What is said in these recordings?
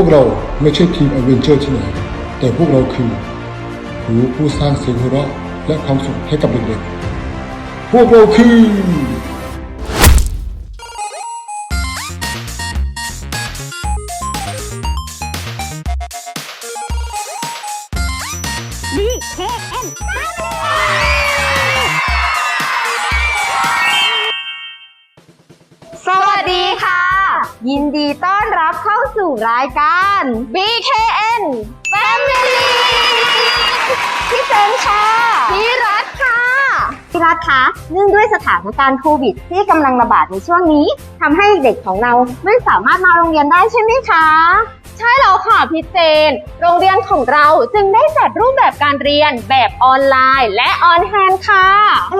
วกเราไม่ใช่ทีมอเวนเจอร์ที่ไหน แต่พวกเราคือผู้ผู้สร้างเสียงหัวเราะและความสุขให้กับเด็กๆ พวกเราคือ ยินดีต้อนรับเข้าสู่รายการ BKN Family พี่เซนค่ะ พี่รัฐค่ะ พี่รัฐคะ เนื่องด้วยสถานการณ์โควิด ที่กำลังระบาดในช่วงนี้ทำให้เด็กของเราไม่สามารถมาโรงเรียนได้ใช่ไหมคะ ใช่แล้วค่ะพี่เจน โรงเรียนของเราจึงได้จัดรูปแบบการเรียนแบบออนไลน์ และออนแฮนค่ะ เอ๊ะ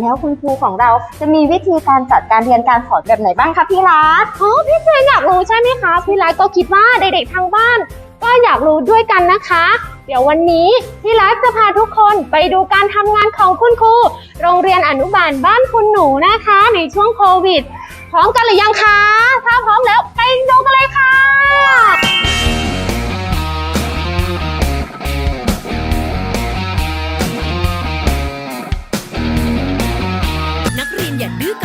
แล้วคุณครูของเราจะมีวิธีการจัดการเรียนการสอนแบบไหนบ้างคะพี่รัฐอ๋อพี่เจนอยากรู้ใช่ไหมคะพี่รัฐก็คิดว่าเด็กๆทางบ้าน ก็อยากรู้ด้วยกันนะคะ เดี๋ยววันนี้พี่รัฐจะพาทุกคนไปดูการทำงานของคุณครูโรงเรียนอนุบาลบ้านคุณหนูนะคะ ในช่วงโควิด พร้อมกันหรือยังคะ ถ้าพร้อมแล้วไป นัก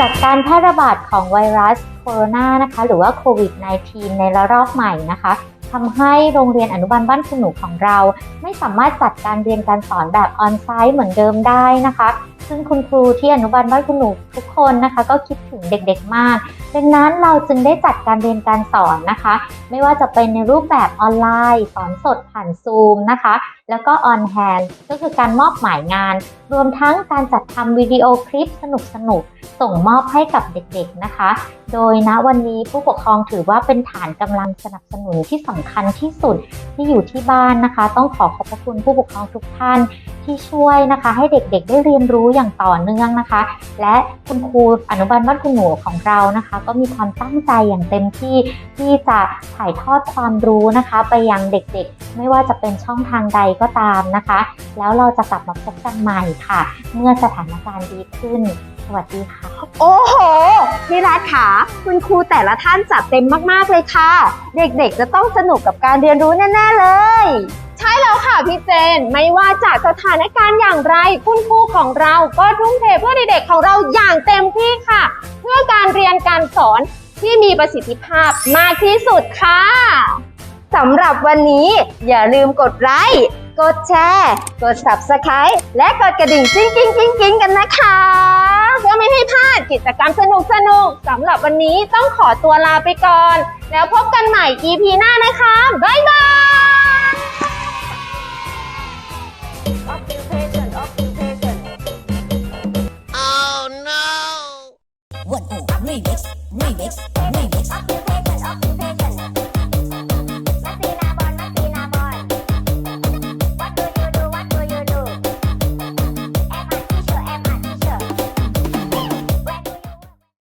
จากการแพร่ระบาดของไวรัสโคโรนานะคะ หรือว่าโควิด -19 ในระลอกใหม่นะคะทำให้โรงเรียนอนุบาลบ้านคุณหนูของเรา ไม่สามารถจัดการเรียนการสอนแบบออนไซต์เหมือนเดิมได้นะคะ ซึ่งคุณครูที่อนุบาลบ้านคุณหนูทุกคนนะคะ ก็คิดถึงเด็กๆมาก ดังนั้นเราจึงได้จัดการเรียนการสอนนะคะ ไม่ว่าจะเป็นในรูปแบบออนไลน์ สอนสดผ่านซูมนะคะ แล้วก็ออนแฮนก็คือการมอบหมายงาน รวมทั้งการจัดทำวิดีโอคลิปสนุกๆส่งมอบให้กับเด็กๆนะคะ โดยณวันนี้ผู้ปกครองถือว่าเป็นฐานกำลังสนับสนุนที่สำคัญที่สุดที่อยู่ที่บ้านนะคะ ต้องขอขอบพระคุณผู้ปกครองทุกท่าน ที่ช่วยนะคะ ให้เด็กๆ ได้เรียนรู้อย่างต่อเนื่องนะคะ และคุณครูอนุบาลบ้านคุณหนูของเรานะคะ ก็มีความตั้งใจอย่างเต็มที่ที่จะถ่ายทอดความรู้นะคะ ไปยังเด็กๆ ไม่ว่าจะเป็นช่องทางใดก็ตามนะคะ แล้วเราจะกลับมาพบกันใหม่ค่ะ เมื่อสถานการณ์ดีขึ้น สวัสดีค่ะ โอ้โหพี่รัฐค่ะคุณครูแต่ละท่านจัดเต็มมากๆเลยค่ะ เด็กๆ จะต้องสนุกกับการเรียนรู้แน่ๆเลย ใช่แล้วค่ะ พี่เจน ไม่ว่าจากสถานการณ์อย่างไร คุณครูของเราก็ทุ่มเทเพื่อเด็กๆของเราอย่างเต็มที่ค่ะ เพื่อการเรียนการสอนที่มีประสิทธิภาพมากที่สุดค่ะสำหรับวันนี้อย่าลืมกดไลค์กดแชร์ กด subscribe และกดกระดิ่งกิ้งกิ้งกิ้งกิ้งกันนะคะ เพื่อไม่ให้พลาดกิจกรรมสนุกสนุกสำหรับวันนี้ต้องขอตัวลาไปก่อน แล้วพบกันใหม่ EP หน้านะคะ บ๊ายบาย I feel pain.